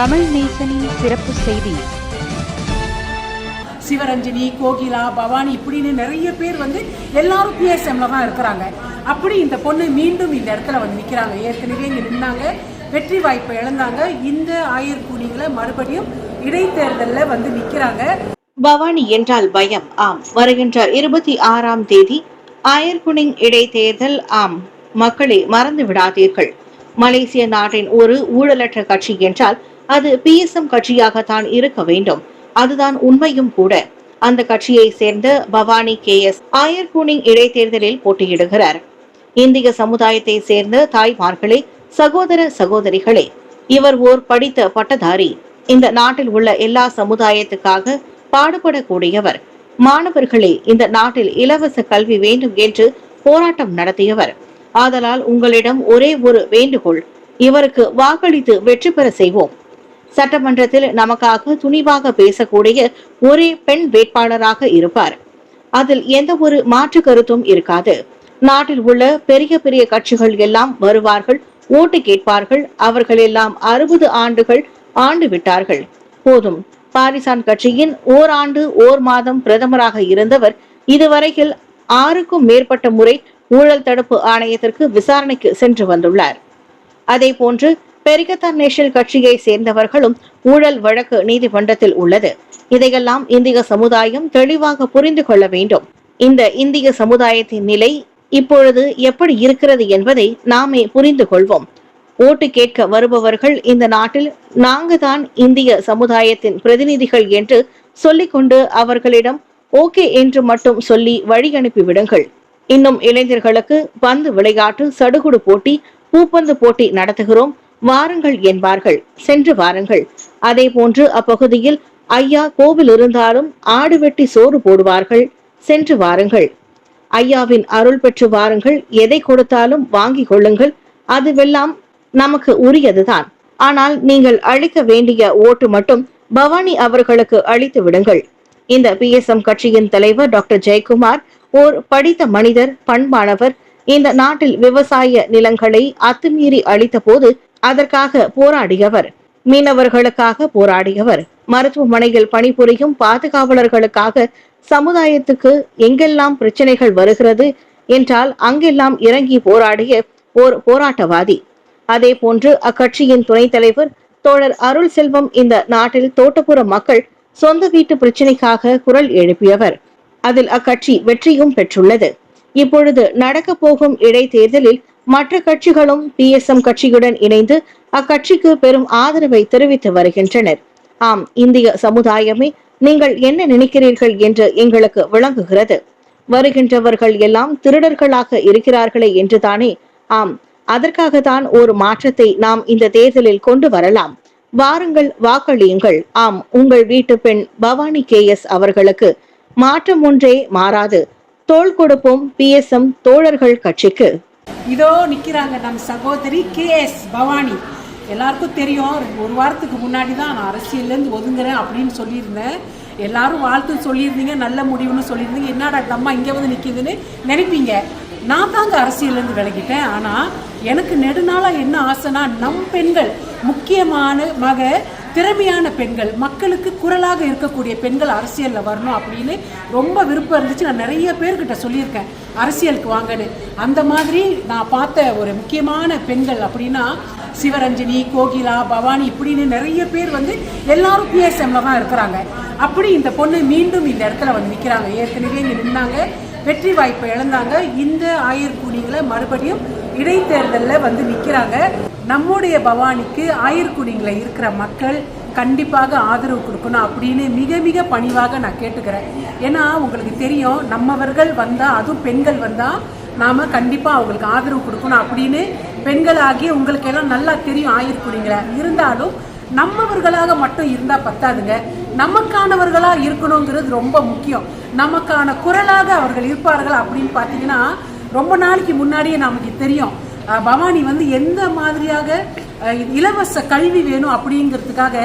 தமிழ் நேசனின் சிறப்பு செய்தி. சிவரஞ்சனி கோகிலா பவானி இப்படின்னு நிறைய பேர் வந்து எல்லாரும் பிஎஸ்எம்ல தான் இருக்கிறாங்க. அப்படி இந்த பொண்ணு மீண்டும் இந்த இடத்துல வந்து நிற்கிறாங்க ஏற்கனவே இங்கே நின்னாங்க. வெற்றி வாய்ப்பை இழந்தாங்க. இந்த ஆயர்கூடிகளை மறுபடியும் இடைத்தேர்தலில் வந்து நிற்கிறாங்க பவானி என்றால் பயம். ஆம். வருகின்ற இருபத்தி ஆறாம் தேதி. அயர்குனிங் இடைத்தேர்தல். ஆம். மக்களை மறந்து விடாதீர்கள். மலேசிய நாட்டின் ஒரு ஊழலற்ற கட்சி என்றால் அது பிஎஸ்எம் கட்சியாகத்தான் இருக்க வேண்டும். அதுதான் உண்மையும் கூட. அந்த கட்சியை சேர்ந்த பவானி கே எஸ் ஆயர்கூனிங் இடைத்தேர்தலில் போட்டியிடுகிறார். இந்திய சமுதாயத்தை சேர்ந்த தாய்மார்களே சகோதர சகோதரிகளே இவர் ஓர் படித்த பட்டதாரி. இந்த நாட்டில் உள்ள எல்லா சமுதாயத்துக்காக பாடுபடக்கூடியவர். மாணவர்களே இந்த நாட்டில் இலவச கல்வி வேண்டும் என்று போராட்டம் நடத்தியவர். ஆதலால் உங்களிடம் ஒரே ஒரு வேண்டுகோள். இவருக்கு வாக்களித்து வெற்றி பெற செய்வோம். சட்டமன்றத்தில் நமக்காக துணிவாக பேசக்கூடிய ஒரே பெண் வேட்பாளராக இருப்பார். அதில் எந்த ஒரு மாற்று கருத்தும் இருக்காது. நாட்டில் உள்ள பெரிய பெரிய கட்சிகள் எல்லாம் வருவார்கள் ஓட்டு கேட்பார்கள் அவர்கள் எல்லாம் அறுபது ஆண்டுகள் ஆண்டு விட்டார்கள். போதும். பாரிசான் கட்சியின் ஓராண்டு ஓர் மாதம் பிரதமராக இருந்தவர் இதுவரையில் ஆறுக்கும் மேற்பட்ட முறை ஊழல் தடுப்பு ஆணையத்திற்கு விசாரணைக்கு சென்று வந்துள்ளார். அதே போன்று பெரிகத்தான் நேஷனல் கட்சியை சேர்ந்தவர்களும் ஊழல் வழக்கு நீதிமன்றத்தில் உள்ளது. இதையெல்லாம் இந்திய சமுதாயம் தெளிவாக புரிந்து கொள்ள வேண்டும். இந்த இந்திய சமுதாயத்தின் நிலை இப்பொழுது எப்படி இருக்கிறது என்பதை நாமே புரிந்து கொள்வோம். ஓட்டு கேட்க வருபவர்கள் இந்த நாட்டில் நாங்க தான் இந்திய சமுதாயத்தின் பிரதிநிதிகள் என்று சொல்லிக்கொண்டு அவர்களிடம் ஓகே என்று மட்டும் சொல்லி வழி அனுப்பி விடுங்கள். இன்னும் இளைஞர்களுக்கு பந்து விளையாட்டு சடுகுடு போட்டி பூப்பந்து போட்டி நடத்துகிறோம். வாருங்கள் என்பார்கள். சென்று வாருங்கள். அதே போன்று அப்பகுதியில் ஐயா கோவில் இருந்தாலும் ஆடு வெட்டி சோறு போடுவார்கள். சென்று வாருங்கள். ஐயாவின் அருள் பெற்று வாருங்கள். எதை கொடுத்தாலும் வாங்கி கொள்ளுங்கள். அதுவெல்லாம் நமக்கு உரியதுதான். ஆனால் நீங்கள் அளிக்க வேண்டிய ஓட்டு மட்டும் பவானி அவர்களுக்கு அளித்து விடுங்கள். இந்த பி எஸ் எம் கட்சியின் தலைவர் டாக்டர் ஜெயக்குமார் ஓர் படித்த மனிதர் பண்பானவர். இந்த நாட்டில் விவசாய நிலங்களை அத்துமீறி அளித்த போது அதற்காக போராடியவர். மீனவர்களுக்காக போராடியவர். மருத்துவமனையில் பணிபுரியும் பாதுகாவலர்களுக்காக சமுதாயத்துக்கு எங்கெல்லாம் பிரச்சனைகள் வருகிறது என்றால் அங்கெல்லாம் இறங்கி போராடிய ஓர் போராட்டவாதி. அதே போன்று அக்கட்சியின் துணைத் தலைவர் தோழர் அருள் செல்வம் இந்த நாட்டில் தோட்டப்புற மக்கள் சொந்த வீட்டு பிரச்சனைக்காக குரல் எழுப்பியவர். அதில் அக்கட்சி வெற்றியும் பெற்றுள்ளது. இப்பொழுது நடக்க போகும் இடைத்தேர்தலில் மற்ற கட்சிகளும் பி எஸ் எம் கட்சியுடன் இணைந்து அக்கட்சிக்கு பெரும் ஆதரவை தெரிவித்து வருகின்றனர். ஆம் இந்திய சமுதாயமே நீங்கள் என்ன நினைக்கிறீர்கள் என்று எங்களுக்கு விளங்குகிறது. வருகின்றவர்கள் எல்லாம் திருடர்களாக இருக்கிறார்களே என்றுதானே? ஆம் அதற்காகத்தான் ஒரு மாற்றத்தை நாம் இந்த தேர்தலில் கொண்டு வரலாம். வாருங்கள் வாக்களியுங்கள். ஆம் உங்கள் வீட்டு பெண் பவானி கே எஸ் அவர்களுக்கு மாற்றம் ஒன்றே மாறாது. தோள் கொடுப்போம் பி எஸ் எம் தோழர்கள் கட்சிக்கு. இதோ நிற்கிறாங்க நம் சகோதரி கே எஸ் பவானி. எல்லாருக்கும் தெரியும் ஒரு வாரத்துக்கு முன்னாடி தான் நான் அரசியல்லேருந்து ஒதுங்குறேன் அப்படின்னு சொல்லியிருந்தேன். எல்லாரும் வாழ்த்து சொல்லியிருந்தீங்க நல்ல முடிவுன்னு சொல்லியிருந்தீங்க. என்னடா அம்மா இங்கே வந்து நிற்கிதுன்னு நினைப்பீங்க. நான் தாங்க அரசியல்லேருந்து விலகிட்டேன். ஆனால் எனக்கு நெடுநாளாக என்ன ஆசைனா நம் பெண்கள் முக்கியமான மக திறமையான பெண்கள் மக்களுக்கு குரலாக இருக்கக்கூடிய பெண்கள் அரசியலில் வரணும் அப்படின்னு ரொம்ப விருப்பம் இருந்துச்சு. நான் நிறைய பேர்கிட்ட சொல்லியிருக்கேன் அரசியலுக்கு வாங்கன்னு. அந்த மாதிரி நான் பார்த்த ஒரு முக்கியமான பெண்கள் அப்படின்னா சிவரஞ்சனி கோகிலா பவானி இப்படின்னு நிறைய பேர் வந்து எல்லாரும் பிஎஸ்எம்ல தான் இருக்கிறாங்க. அப்படி இந்த பொண்ணு மீண்டும் இந்த இடத்துல வந்து நிற்கிறாங்க ஏற்கனவே இங்கே நின்னாங்க. வெற்றி வாய்ப்பை இழந்தாங்க. இந்த ஆயர்கூடிகளை மறுபடியும் இடைத்தேர்தலில் வந்து நிற்கிறாங்க நம்முடைய பவானிக்கு ஆயர்குடியில் இருக்கிற மக்கள் கண்டிப்பாக ஆதரவு கொடுக்கணும் அப்படின்னு மிக மிக பணிவாக நான் கேட்டுக்கிறேன். ஏன்னா உங்களுக்கு தெரியும் நம்மவர்கள் வந்தால் அதுவும் பெண்கள் வந்தால் நாம் கண்டிப்பாக அவங்களுக்கு ஆதரவு கொடுக்கணும் அப்படின்னு பெண்களாகி உங்களுக்கு எல்லாம் நல்லா தெரியும் ஆயர்குடிங்கள இருந்தாலும் நம்மவர்களாக மட்டும் இருந்தால் பத்தாதுங்க. நமக்கானவர்களாக இருக்கணுங்கிறது ரொம்ப முக்கியம். நமக்கான குரலாக அவர்கள் இருப்பார்கள் அப்படின்னு பார்த்தீங்கன்னா ரொம்ப நாளைக்கு முன்னாடியே நமக்கு தெரியும். பவானி வந்து எந்த மாதிரியாக இலவச கல்வி வேணும் அப்படிங்கிறதுக்காக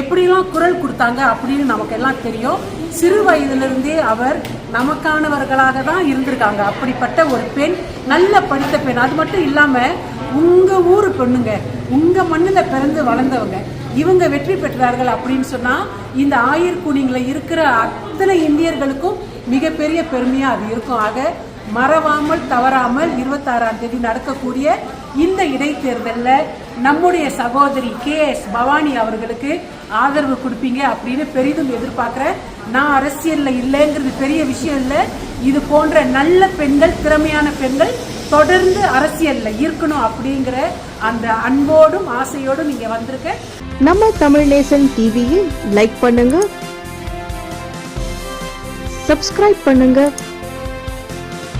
எப்படிலாம் குரல் கொடுத்தாங்க அப்படின்னு நமக்கு எல்லாம் தெரியும். சிறு வயதிலிருந்தே அவர் நமக்கானவர்களாக தான் இருந்திருக்காங்க. அப்படிப்பட்ட ஒரு பெண் நல்ல படித்த பெண். அது மட்டும் இல்லாமல் உங்கள் ஊர் பெண்ணுங்க உங்கள் மண்ணில் பிறந்து வளர்ந்தவங்க இவங்க வெற்றி பெற்றார்கள் அப்படின்னு சொன்னால் இந்த ஆயிர்குடிங்கள இருக்கிற அத்தனை இந்தியர்களுக்கும் மிகப்பெரிய பெருமையாக அது இருக்கும். ஆக மறவாமல் தவறாமல் இருபத்தாறாம் தேதி நடக்கக்கூடிய இந்த இடைத்தேர்தலில் நம்முடைய சகோதரி கே எஸ் பவானி அவர்களுக்கு ஆதரவு கொடுப்பீங்க அப்படின்னு பெரிதும் எதிர்பார்க்குறேன் நான் அரசியலில் இல்லைங்கிறது பெரிய விஷயம் இல்லை. இது போன்ற நல்ல பெண்கள் திறமையான பெண்கள் தொடர்ந்து அரசியலில் இருக்கணும் அப்படிங்கிற அந்த அன்போடும் ஆசையோடும் நீங்கள் வந்திருக்க. நம்ம தமிழ் நேசன் டிவியை லைக் பண்ணுங்க சப்ஸ்கிரைப் பண்ணுங்க.